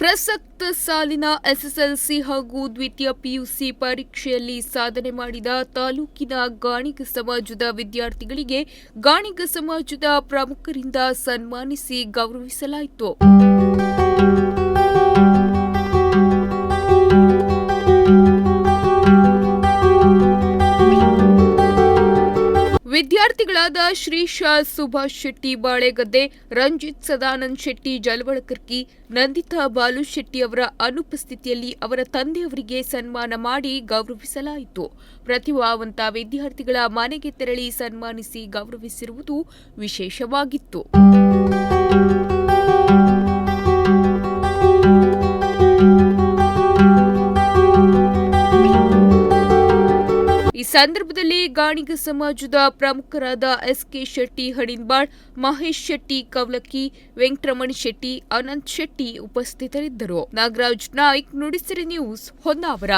ಪ್ರಸಕ್ತ ಸಾಲಿನ ಎಸ್ಎಸ್ಎಲ್ಸಿ ಹಾಗೂ ದ್ವಿತೀಯ ಪಿಯುಸಿ ಪರೀಕ್ಷೆಯಲ್ಲಿ ಸಾಧನೆ ಮಾಡಿದ ತಾಲೂಕಿನ ಗಾಣಿಗ ಸಮಾಜದ ವಿದ್ಯಾರ್ಥಿಗಳಿಗೆ ಗಾಣಿಗ ಸಮಾಜದ ಪ್ರಮುಖರಿಂದ ಸನ್ಮಾನಿಸಿ ಗೌರವಿಸಲಾಯಿತು. ವಿದ್ಯಾರ್ಥಿಗಳಾದ ಶ್ರೀಶಾ ಸುಭಾಷ್ ಶೆಟ್ಟಿ ಬಾಳೆಗದ್ದೆ, ರಂಜಿತ್ ಸದಾನಂದ್ ಶೆಟ್ಟಿ ಜಲವಳಕರ್ಕಿ, ನಂದಿತಾ ಬಾಲು ಶೆಟ್ಟಿ ಅವರ ಅನುಪಸ್ಥಿತಿಯಲ್ಲಿ ಅವರ ತಂದೆಯವರಿಗೆ ಸನ್ಮಾನ ಮಾಡಿ ಗೌರವಿಸಲಾಯಿತು. ಪ್ರತಿಭಾವಂತ ವಿದ್ಯಾರ್ಥಿಗಳ ಮನೆಗೆ ತೆರಳಿ ಸನ್ಮಾನಿಸಿ ಗೌರವಿಸಿರುವುದು ವಿಶೇಷವಾಗಿತ್ತು. ಸಂದರ್ಭದಲ್ಲಿ ಗಾಣಿಗ ಸಮಾಜದ ಪ್ರಮುಖರಾದ ಎಸ್ ಕೆ ಶೆಟ್ಟಿ ಹಡಿನ್ಬಾಳ್ ಮಹೇಶ್ ಶೆಟ್ಟಿ, ಕವಲಕ್ಕಿ, ವೆಂಕಟರಮಣ್ ಶೆಟ್ಟಿ, ಅನಂತ್ ಶೆಟ್ಟಿ ಉಪಸ್ಥಿತರಿದ್ದರು. ನಾಗರಾಜ್ ನಾಯ್ಕ್, ನುಡಿಸಿರಿ ನ್ಯೂಸ್ ಹೊನ್ನಾವರ.